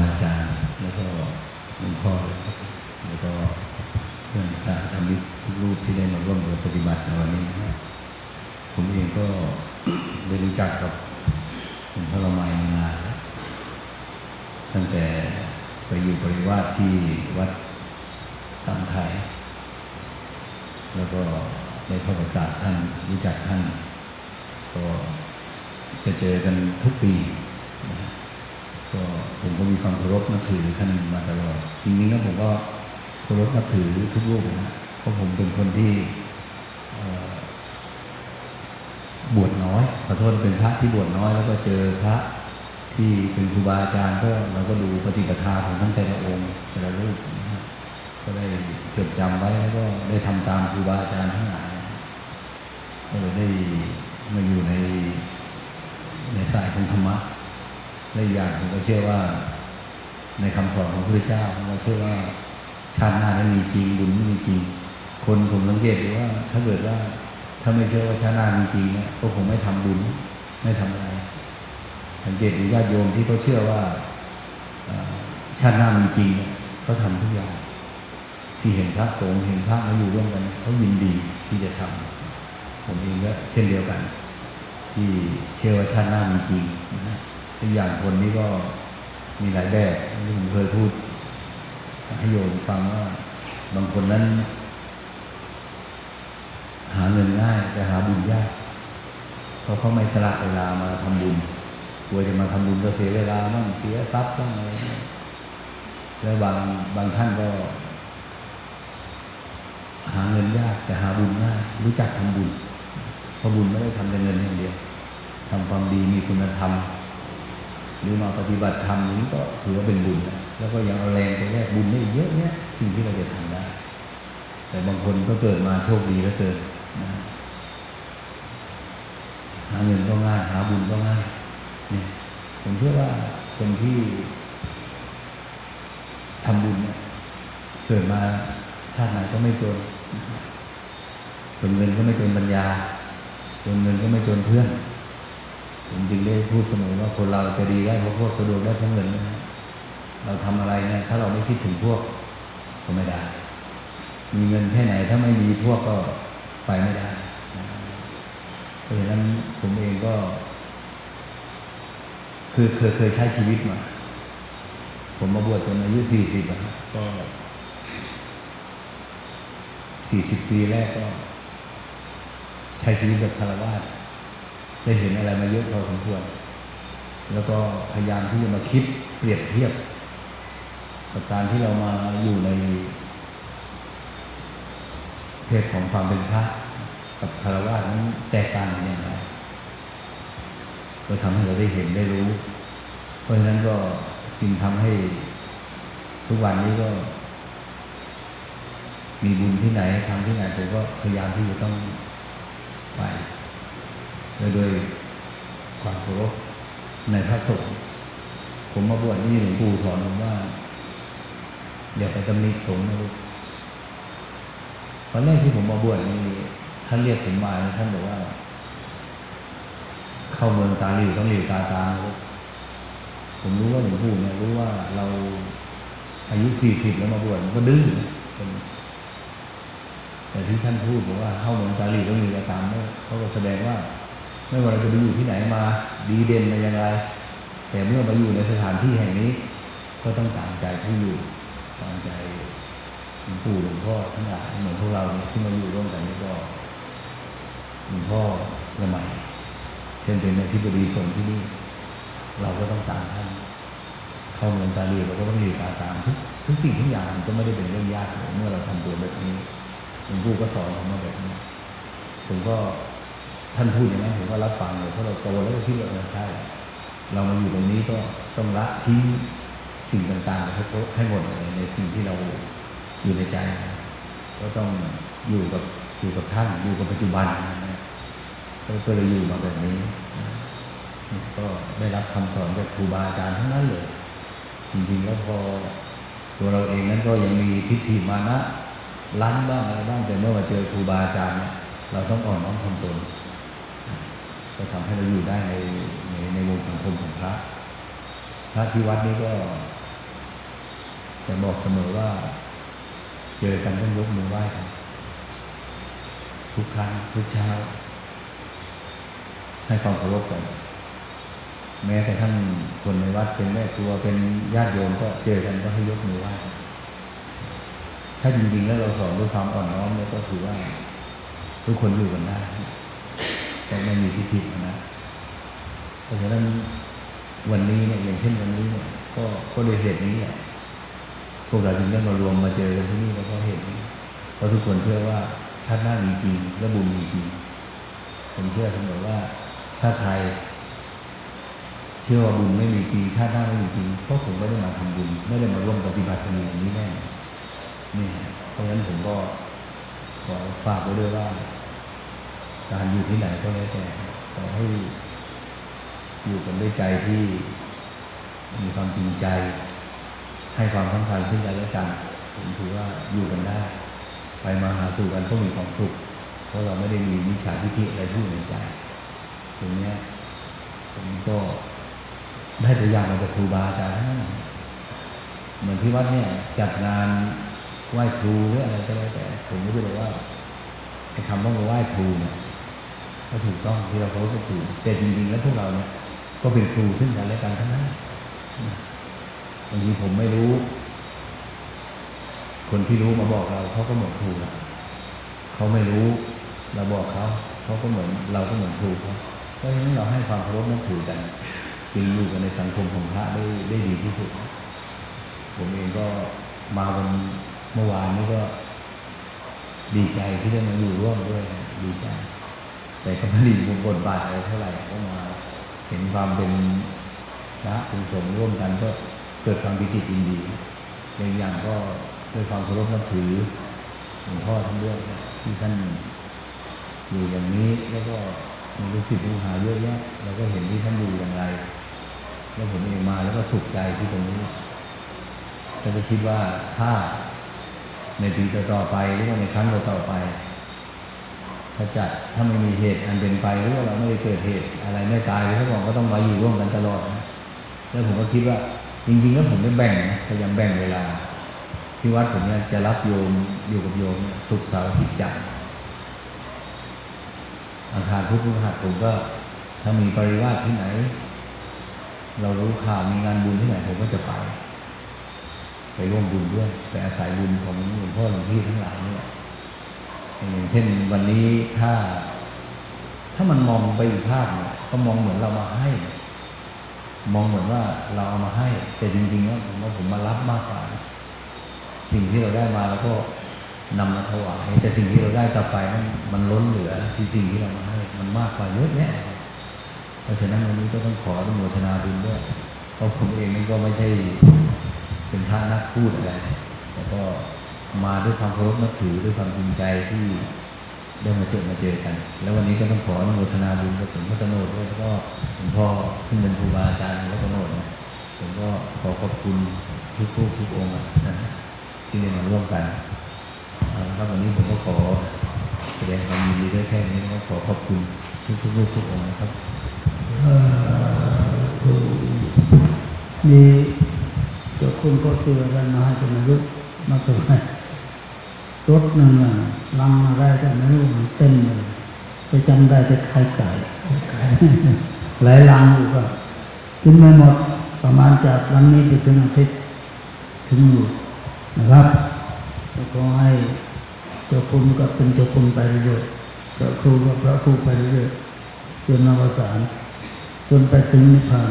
าอาจารย์แล้วก็หลวงพ่อแล้วก็เพื่อนสาธรรมิกทุกรูปที่ได้มาร่วมปฏิบัติในวันนี้นะผมเองก็ได้รู้จักกับหลวงพ่อละไมมานานตั้งแต่ไปอยู่ปริวาสที่วัดสังไทย แล้วก็ได้เข้าประกาศท่านรู้จักท่าน ก็จะเจอกันทุกปีนะ ก็ผมก็มีความเคารพนับถือท่านมาตลอดจริงๆแล้วผมก็เคารพนับถือทุกรูปนะเพราะผมเป็นคนที่บวชน้อยขอโทษเป็นพระที่บวชน้อย แล้วก็เจอพระที่เป็นครูบาอาจารย์ก็เราก็ดูปฏิปทาของท่านแต่ละองค์แต่ละรูปก็ได้จดจำไว้แล้วก็ได้ทำตามครูบาอาจารย์ทั้งหลายก็เลยได้มาอยู่ในในสายของธรรมะ และอย่างผมก็เชื่อว่า ในคำสอนของพระเจ้าเราเชื่อว่าชาติหน้านั้นมีจริงบุญไม่มีจริง คนผมสังเกตดูว่า ถ้าเกิดว่าถ้าไม่เชื่อว่าชาติหน้ามีจริงเนี่ยก็คงไม่ทำบุญไม่ทำอะไรสังเกตดูญาติโยมที่เขาเชื่อว่าชาติหน้ามีจริงเขาทำทุกอย่างที่เห็นพระสงฆ์เห็นพระมาอยู่ร่วมกันเขายินดีที่จะทำผมเองก็เช่นเดียวกัน ที่เชื่อว่าชาติหน้ามีจริงนะ ฮะทุกอย่างคนนี้ก็มีหลายแบบที่ผมเคยพูดให้โยมฟังว่า บางคนนั้น หาเงินง่ายแต่หาบุญยากเพราะเขาไม่สละเวลามาทำบุญกลัวจะมาทำบุญก็เสียเวลาบ้างเสียทรัพย์บ้างอะไรแล้วบางบางท่านก็ หาเงินยากแต่หาบุญง่ายรู้จักทำบุญเพราะบุญไม่ได้ทำแต่เงินอย่างเดียวทำความดีมีคุณธรรม หรือมาปฏิบัติธรรมนี้ก็ถือว่าเป็นบุญ แล้วก็ยังเอาแรงไปแลกบุญได้อีกเยอะแยะสิ่งที่เราจะทำได้ แต่บางคนก็เกิดมาโชคดีเหลือเกินนะหาเงินก็ง่าย หาบุญก็ง่ายเนี่ยผมเชื่อว่าคนที่ทำบุญเนี่ยเกิดมาชาติไหนก็ไม่จนจนเงินก็ไม่จนปัญญาจนเงินก็ไม่จนเพื่อน ผมจึงได้พูดเสมอว่าคนเราจะดีได้เพราะพวกสะดวกได้เพราะเงินเราทำอะไรเนี่ยถ้าเราไม่คิดถึงพวกก็ไม่ได้ มีเงินแค่ไหนถ้าไม่มีพวกก็ไปไม่ได้เพราะฉะนั้นผมเองก็ คือเคยเคยใช้ชีวิตมา ผมมาบวชจนอายุสี่สิบก็สี่สิบปีแรกก็ใช้ชีวิตแบบคารวะ ได้เห็นอะไรมาเยอะพอสมควร แล้วก็พยายามที่จะมาคิดเปรียบเทียบกับการที่เรามาอยู่ในเพศของความเป็นพระกับคารวะนั้นแตกต่างกันอย่างไรก็ทำให้เราได้เห็นได้รู้ เพราะฉะนั้นก็จึงทำให้ทุกวันนี้ก็ มีบุญที่ไหนทำที่ไหนผมก็พยายามที่จะต้องไป โดยโดยความเคารพในพระสงฆ์ผมมาบวชนี่หลวงปู่สอนผมว่า อย่าไปตำหนิสงฆ์นะลูกตอนแรกที่ผมมาบวชนี่ท่านเรียกผมมาท่านบอกว่า เข้าเมืองตาหลิวต้องหลิวตาตามนะลูกผมรู้ว่าหลวงปู่เนี่ยรู้ว่าเราอายุสี่สิบแล้วมาบวชมันก็ดื้อแต่ที่ท่านพูดบอกว่าเข้าเมืองตาหลิวต้องหลิวตาตามเขาก็แสดงว่า ไม่ว่าเราจะไปอยู่ที่ไหนมา ดีเด่นมาย่างไรแต่เมื่อมาอยู่ในสถานที่แห่งนี้ ก็ต้องตามใจผู้อยู่ตามใจหลวงปู่หลวงพ่อทั้งหลายเหมือนพวกเราเนี่ยที่มาอยู่ร่วมกันนี่ก็หลวงพ่อละไมเช่นเป็นอธิบดีสงที่นี่ เราก็ต้องตามท่านเข้าเมืองตาลีเราก็ต้องรีตาตามทุกทุกสิ่งทุกอย่างก็ไม่ได้เป็นเรื่องยากเมื่อเราทำตัวแบบนี้หลวงปู่ก็สอนเรามาแบบนี้ผมก็ ท่านพูดอย่างนั้นผมก็รับฟังเลยเพราะเราโตแล้วก็คิดว่าเออใช่ เรามาอยู่ตรงนี้ก็ต้องละทิ้งสิ่งต่างๆให้ให้หมดเลยในสิ่งที่เราอยู่ในใจ ก็ต้องอยู่กับอยู่กับท่านอยู่กับปัจจุบันนะก็เลยอยู่มาแบบนี้ ก็ได้รับคำสอนจากครูบาอาจารย์ทั้งนั้นเลย จริงๆแล้วพอตัวเราเองนั้นก็ยังมีทิฏฐิมานะล้านบ้างอะไรบ้างแต่เมื่อมาเจอครูบาอาจารย์เนี่ยเราต้องอ่อนน้อมทำตน ก็ทำให้เราอยู่ได้ในในในวงสังคมของพระ พระที่วัดนี้ก็ จะบอกเสมอว่า เจอกันต้องยกมือไหว้กันทุกครั้งทุกเช้า ให้ความเคารพกันแม้แต่ท่านคนในวัดเป็นแม่ครัวเป็นญาติโยมก็เจอกันก็ให้ยกมือไหว้ถ้าจริงๆแล้วเราสอนด้วยความอ่อนน้อมเนี่ยก็คือว่า ทุกคนอยู่กันได้ แต่ไม่มีทิฏฐินะเพราะฉะนั้นวันนี้เนี่ยอย่างเช่นวันนี้เนี่ยก็ก็โดยเหตุนี้แหละพวกเราจึงได้มารวมมาเจอกันที่นี่ก็เพราะเหตุนี้เพราะทุกคนเชื่อว่าชาติหน้ามีจริงและบุญมีจริงผมเชื่อเสมอว่าถ้าใครเชื่อว่าบุญไม่มีจริงชาติหน้าไม่มีจริงก็ผมไม่ได้มาทำบุญ ไม่ได้มาร่วมปฏิบัติธรรมอย่างนี้แน่นี่เพราะฉะนั้นผมก็ขอฝากไว้ด้วยว่า การอยู่ที่ไหนก็แล้วแต่ขอให้อยู่กันด้วยใจที่มีความจริงใจ ให้ความสำคัญซึ่งกันและกันผมถือว่าอยู่กันได้ ไปมาหาสู่กันก็มีความสุข เพราะเราไม่ได้มีมิจฉาทิฏฐิอะไรที่อยู่ในใจตรงนี้ผมก็ได้ตัวอย่างมาจากครูบาอาจารย์เหมือนที่วัดเนี่ยจัดงานไหว้ครูหรืออะไรก็แล้วแต่ ผมก็จะบอกว่าไอ้คำว่าไหว้ครูเนี่ย ก็ถูกต้องที่เราเคารพก็ถูกแต่จริงๆแล้วพวกเราเนี่ย ก็เป็นครูซึ่งกันและกันทั้งนั้นบางทีผมไม่รู้ คนที่รู้มาบอกเราเขาก็เหมือนครูเราเขาไม่รู้ เราบอกเขาเขาก็เหมือนเราก็เหมือนครูเขาเพราะฉะนั้นเราให้ความเคารพนับถือกันจึงอยู่กันในสังคมของพระได้ได้ดีที่สุด ผมเองก็มาวันเมื่อวานนี้ก็ ดีใจที่ได้มาอยู่ร่วมด้วยดีใจ แต่ก็ไม่ได้มีบทบาทอะไรเท่าไหร่ก็มาเห็นความเป็นพระเป็นสงฆ์ร่วมกันก็เกิดความปิติยินดีในอย่างก็ด้วยความเคารพนับถือหลวงพ่อท่านด้วยที่ท่านอยู่อย่างนี้แล้วก็มีลูกศิษย์ลูกหาเยอะแยะเราก็เห็นที่ท่านอยู่อย่างไร แล้วผมเองมาแล้วก็สุขใจที่ตรงนี้ก็จะคิดว่าถ้าในปีต่อๆไปหรือว่าในครั้งต่อๆไป ถ้าจัดถ้าไม่มีเหตุอันเป็นไปหรือว่าเราไม่ได้เกิดเหตุอะไรไม่ตายเลยเขาบอกก็ต้องมาอยู่ร่วมกันตลอดนะแล้วผมก็คิดว่า จริงๆแล้วผมไม่แบ่งพยายามแบ่งเวลา ที่วัดผมเนี่ยจะรับโยมอยู่กับโยมสุขเสาร์ทิตย์จันทร์อังคารพุทธพฤหัสผมก็ถ้ามีปริวาสที่ไหน เรารู้ข่าวมีงานบุญที่ไหนผมก็จะไป ไปร่วมบุญด้วยไปอาศัยบุญของหลวงพ่อหลวงพี่ทั้งหลายเนี่ย อย่างเช่นวันนี้ถ้า ถ้ามันมองไปอีกภาพเนี่ยก็มองเหมือนเรามาให้ มองเหมือนว่าเราเอามาให้ แต่จริงๆแล้วผมว่าผมมารับมากกว่าสิ่งที่เราได้มาแล้วก็นำมาถวายแต่สิ่งที่เราได้กลับไปนั้นมันล้นเหลือที่สิ่งที่เรามาให้ มันมากกว่าเยอะแยะเพราะฉะนั้นวันนี้ก็ต้องขออนุโมทนาบุญด้วยเพราะผมเองนี่ก็ไม่ใช่เป็นพระนักพูดอะไรแต่ก็ มาด้วยความเคารพนับถือด้วยความจริงใจที่ได้มาเจอมาเจอกัน แล้ววันนี้ก็ต้องขออนุโมทนาบุญกับหลวงพ่อตโนดด้วยแล้วก็หลวงพ่อซึ่งเป็นครูบาอาจารย์หลวงพ่อตโนดนะผมก็ขอขอบคุณทุกผู้ทุกองค์นะที่ได้มาร่วมกันเอาละครับวันนี้ผมก็ขอแสดงความยินดีด้วยแค่นี้ก็ขอขอบคุณทุกทุกๆรูปทุกองค์นะครับมีเจ้าคุณก็ซื้ออะไรมาให้ก็ไม่รู้มาตัวไหน รถหนึ่งอะลังมาได้ก็ไม่รู้มันเต็มเลยไปจำได้แต่ไข่ไก่หลายลังอยู่ก็กินไม่หมดประมาณจากวันนี้ไปถึงอาทิตย์ถึงอยู่นะครับก็ขอให้เจ้าคุณก็เป็นเจ้าคุณไปเรื่อยพระครูก็พระครูไปเรื่อยจนอวสานจนไปถึงนิพพาน